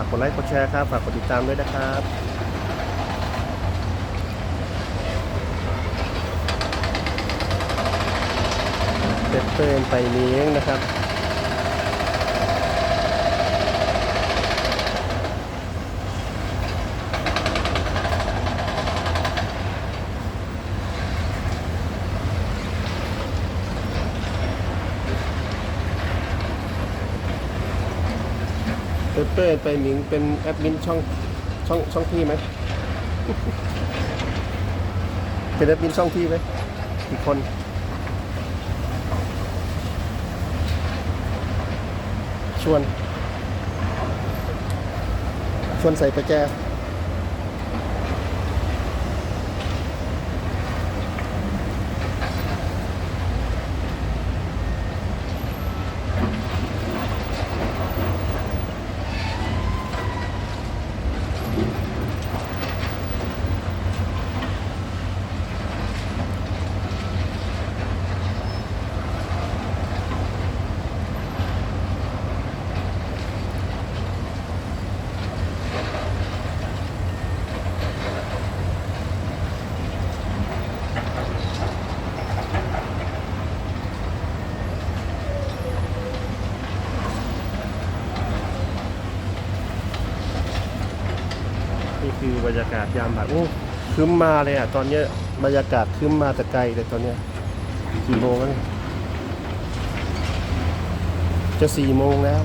ากกดไลค์กดแชร์ครับ ฝากกดติดตามด้วยนะครับเป็ดเปินไปเลี้ยงนะครับ เปเป้ไปหมิงเป็นแอดมินช่องช่องช่องพี่ไหมเป็นแอดมินช่องพี่ไหมอีกคนชวน ชวนใส่ประแจ คือบรรยากาศยามบ่ายโอ้คืมมาเลยอะตอนเนี้ยบรรยากาศคืมมาแต่ไกลเลยตอนเนี้ยกี่โมงแล้วเนี่ยจะสี่โมงแล้ว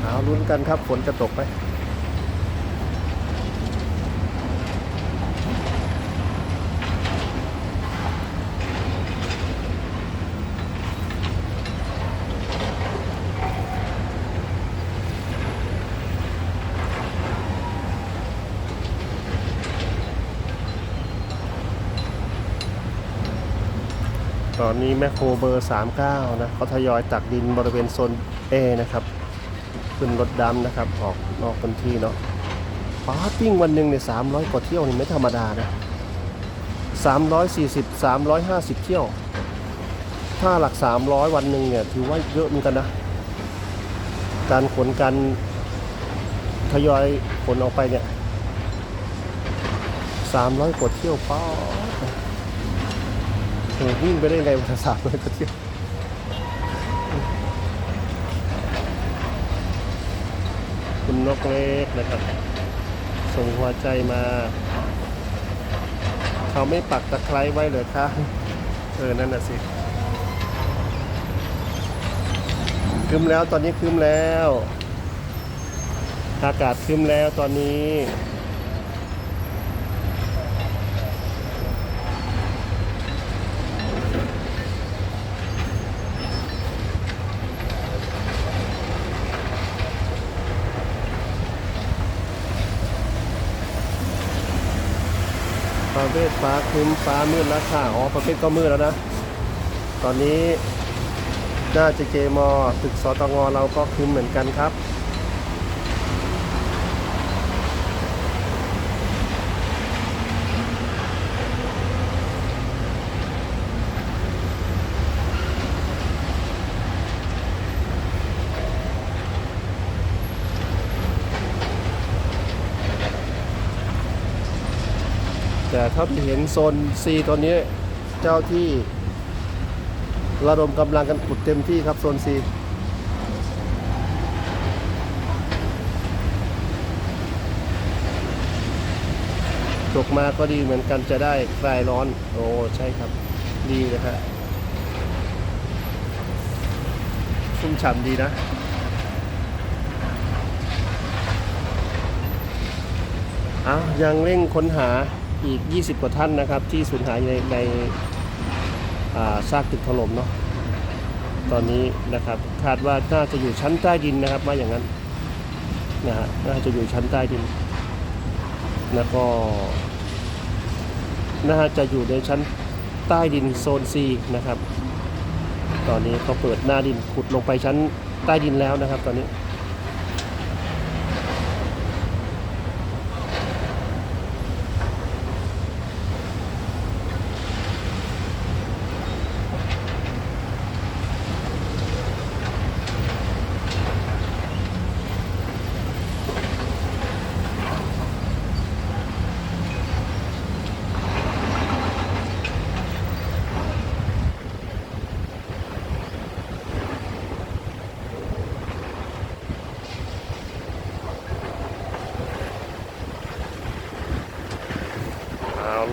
เอาลุ้นกันครับฝนจะตกไหม ตอนนี้แมคโครเบอร์ 39 นะเขาทยอยตักดินบริเวณโซน A นะครับ ขึ้นรถดำนะครับ ออกนอกพื้นที่เนาะป้าปิ้งวันหนึ่งเนี่ย300 กว่าเที่ยวนี่ไม่ธรรมดานะ 340 350 เที่ยว ถ้าหลัก 300 วันหนึ่งเนี่ยถือว่าเยอะเหมือนกันนะ การขนการทยอยขนออกไปเนี่ย300 กว่าเที่ยวป้า ดเออวิ่งไปได้ไงวันสามร้อยกว่าเที่ยวคุณนกเล็กนะครับ ส่งหัวใจมา เขาไม่ปักตะไคร้ไว้เลยคะเออ นั่นน่ะสิคืมแล้วตอนนี้คืมแล้ว อากาศคืมแล้วตอนนี้ ประเภทฟ้าครึ้มฟ้ามืดแล้วค่ะอ๋อประเภทก็มืดแล้วนะ ตอนนี้น่าจะเจมอตึกสตงเราก็ครึ้มเหมือนกันครับ แต่เท่าที่เห็นโซน C ตัวนี้เจ้าที่ระดมกำลังกันขุดเต็มที่ครับโซน C ตกมาก็ดีเหมือนกันจะได้คลายร้อน โอ้ใช่ครับ ดีนะฮะชุ่มฉ่ำดีนะอ้าวยังเร่งค้นหา อีก 20 กว่าท่านนะครับ ที่สูญหายในในซากตึกถล่มเนาะตอนนี้นะครับคาดว่าน่าจะอยู่ชั้นใต้ดินนะครับว่าอย่างนั้นนะฮะน่าจะอยู่ชั้นใต้ดิน แล้วก็น่าจะอยู่ในชั้นใต้ดินโซน C นะครับ ตอนนี้เขาเปิดหน้าดินขุดลงไปชั้นใต้ดินแล้วนะครับ ตอนนี้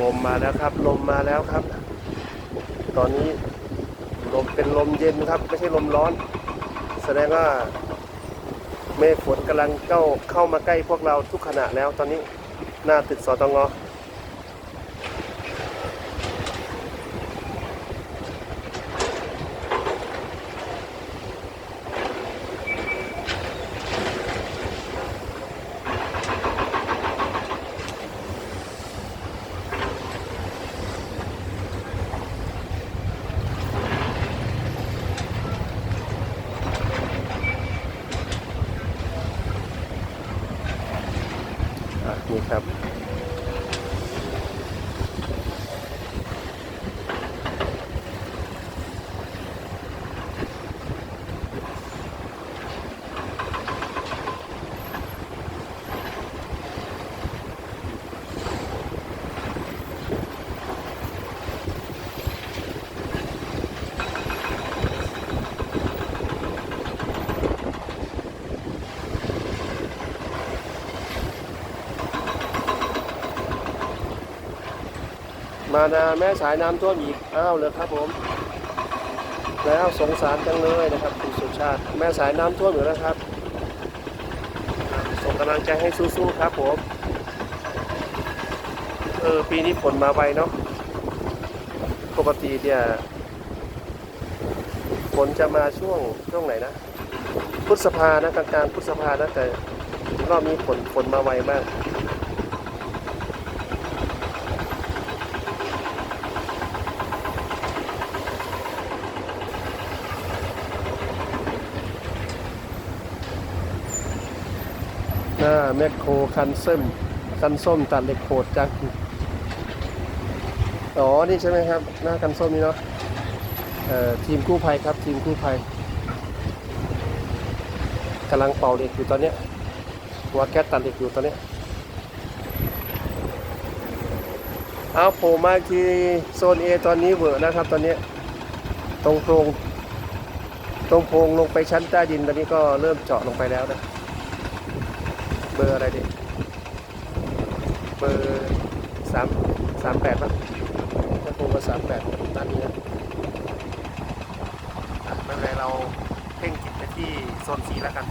ลมมาแล้วครับ ลมมาแล้วครับ ตอนนี้ลมเป็นลมเย็นครับ ไม่ใช่ลมร้อน แสดงว่าเมฆฝนกำลังเข้าเข้ามาใกล้พวกเราทุกขณะแล้วตอนนี้หน้าตึกสตง นี่ครับ มานาแม่สายน้ำท่วมอีกอ้าวเลยครับผม แล้วสงสารจังเลยนะครับคุณสุชาติ แม่สายน้ำท่วมอยู่แล้วครับ ส่งกำลังใจให้สู้ๆครับผมเออปีนี้ฝนมาไวเนาะปกติเนี่ยฝนจะมาช่วงช่วงไหนนะพฤษภานะกลางๆพฤษภานะแต่รอบนี้ฝนฝนมาไวมากาแมคโครคันส้มคันส้มตัดเหล็กโหดจังอ๋อ นี่ใช่ไหมครับ หน้าคันส้มนี่เนาะเอ่อทีมกู้ภัยครับ ทีมกู้ภัยกำลังเป่าเหล็กอยู่ตอนเนี้ยหัวแก๊สตัดเหล็กอยู่ตอนเนี้ยเอาโผล่มาอีกทีโซน A ตอนนี้เวอร์นะครับ ตอนนี้ตรงโพรงตรงโพรงลงไปชั้นใต้ดินตอนนี้ก็เริ่มเจาะลงไปแล้วนะ เบอร์อะไรดิเบอร์สามสามแปดป่ะจะโทรมาสามแปดด้านนี้นะอะไม่เป็นไรเราเพ่งจิตไปที่โซนสีแล้วกัน